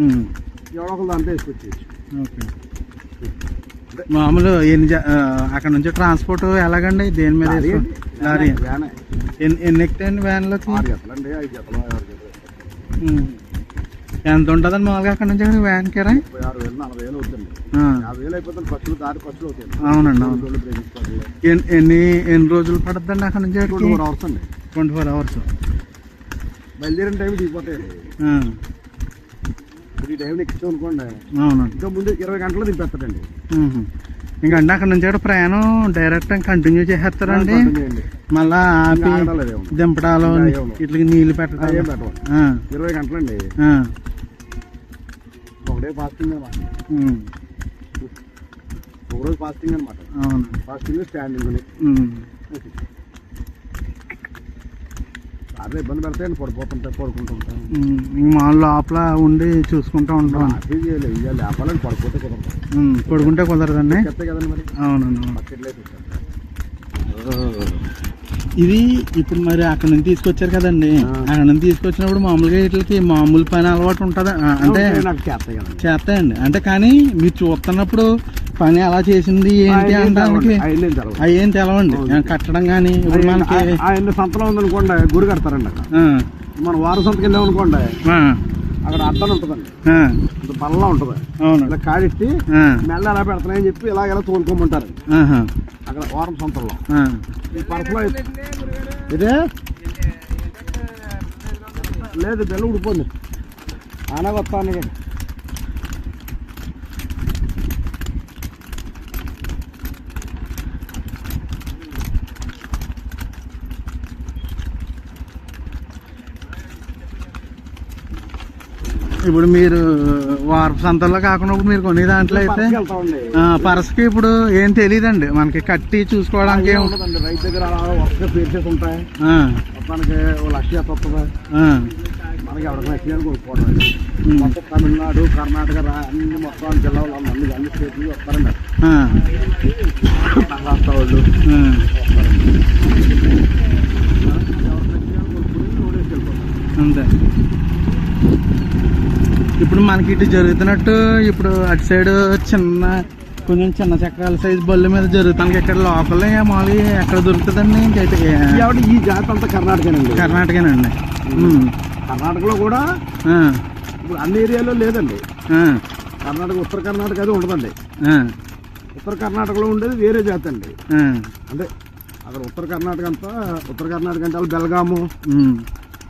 ఉమ్. ఎవడో ఒకరు దాంట్లో వేసుకొచ్చేయచ్చు ఓకే మామూలు ఎన్ని అక్కడ నుంచి ట్రాన్స్పోర్ట్ ఎలాగండి? దేని మీద లారీ. ఎన్ని ఎక్కుతాయండి వ్యాన్లోకి ఉమ్. ఎంత ఉంటుందండి మామూలుగా అక్కడ నుంచి వ్యాన్ అవుతాయి అవునండి, అవును. ఎన్ని ఎన్ని రోజులు పడుతుందండి అక్కడ నుంచి ట్వంటీ ఫోర్ అవర్స్ అండి. Twenty four hours. బయలుదేరిన టైం దిగిపోతాయండి. ఈ టైం ఎక్కించాం అనుకోండి. అవునండి. ఇంకా ముందు ఇరవై గంటలు దింపేస్తాడండి. ఇంకా అంటే అక్కడ నుంచి కూడా ప్రయాణం డైరెక్ట్ కంటిన్యూ చేసేస్తారండి. మళ్ళా ఆపి. దింపడాలు. ఇట్లకి నీళ్ళు పెట్టడం. ఇరవై గంటలండి. ఒకటే ఫాస్టింగ్ అనమాట ఉమ్, ఒక రోజు ఫాస్టింగ్ అనమాట అవును. ఫాస్టింగ్ స్టాండింగ్ ఉమ్, అదే ఇబ్బంది పెడతాయండి పడిపోతుంటాయి పడుకుంటుంటాం ఉమ్, ఇంక మా లోపల ఉండి చూసుకుంటూ ఉంటాం అదే చేయాలి ఇవాళ లేపాలని పడిపోతే కుదరదు. ఉమ్, పడుకుంటే కుదరదండి. చెప్తే కదండి మరి? అవునండి. ఇది ఇప్పుడు మరి అక్కడ నుంచి తీసుకొచ్చారు కదండి. ఆ. అక్కడ నుంచి తీసుకొచ్చినప్పుడు మామూలుగా వీటికి మామూలు పని అలవాటు ఉంటుందా? అంటే నాకు చేస్తాయి కదండి. చేస్తాయండి. అంటే కానీ మీరు చూస్తున్నప్పుడు పని ఎలా చేసింది ఏంటి ఏం అనడానికి తెలవండి. కట్టడం కానీ ఇప్పుడు మనకి ఆయన- సంతలో ఉందనుకోండి గుడి కడతారండి మన వారం సంతకి వెళ్ళాం అనుకోండి అక్కడ అడ్డం ఉంటుందండి. పల్లా ఉంటుంది. అవును. ఇలా కాడెట్టి మెల్ల ఎలా పెడతానని చెప్పి ఇలా ఇలా తోలుకోమంటారు అక్కడ వారం సంతల్లో. ఆ, ఈ పర్సలో ఇదే? లేదు బెల్ల ఉడిపోండి ఆనగా ఇప్పుడు మీరు వారపు సంతల్లో కాకుండా ఇప్పుడు మీరు కొనే దాంట్లో అయితే పర్సకి ఇప్పుడు ఏం తెలియదండి మనకి కట్టి చూసుకోవడానికి రైతు దగ్గర అలా వరుసగా పేర్చేసి ఉంటాయి. లక్ష వస్తుంది ఆ, మనకి ఎవరికి నచ్చిన కొనుక్కోవడం ఉమ్, మొత్తం తమిళనాడు కర్ణాటక అన్ని మొత్తం జిల్లాలు అన్ని అన్ని స్టేట్లు వస్తారండి. ఆ, మహారాష్ట్ర వాళ్ళు ఆ. అంతే. ఇప్పుడు మనకి ఇటు జరుగుతున్నట్టు ఇప్పుడు అటు సైడ్ చిన్న కొంచెం చిన్న చక్రాల సైజ్ బళ్ళు మీద జరుగుతానికి ఇక్కడ లోకల్ మామూలుగా ఎక్కడ దొరుకుతుందండి? ఇంకైతే ఈ జాతి అంతా కర్ణాటకనండి. కర్ణాటకనండి. కర్ణాటకలో కూడా ఇప్పుడు అన్ని ఏరియాలో లేదండి. కర్ణాటక ఉత్తర కర్ణాటక అది ఉండదండి. ఉత్తర కర్ణాటకలో ఉండేది వేరే జాతి అండి. అంటే అక్కడ ఉత్తర కర్ణాటక అంతా ఉత్తర కర్ణాటక అంటే వాళ్ళు బెల్గాము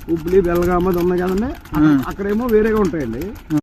ఉమ్, హుబ్లీ బెల్గాము అది ఉన్నాయి కదండి. అక్కడ- అక్కడేమో వేరేగా ఉంటాయండి.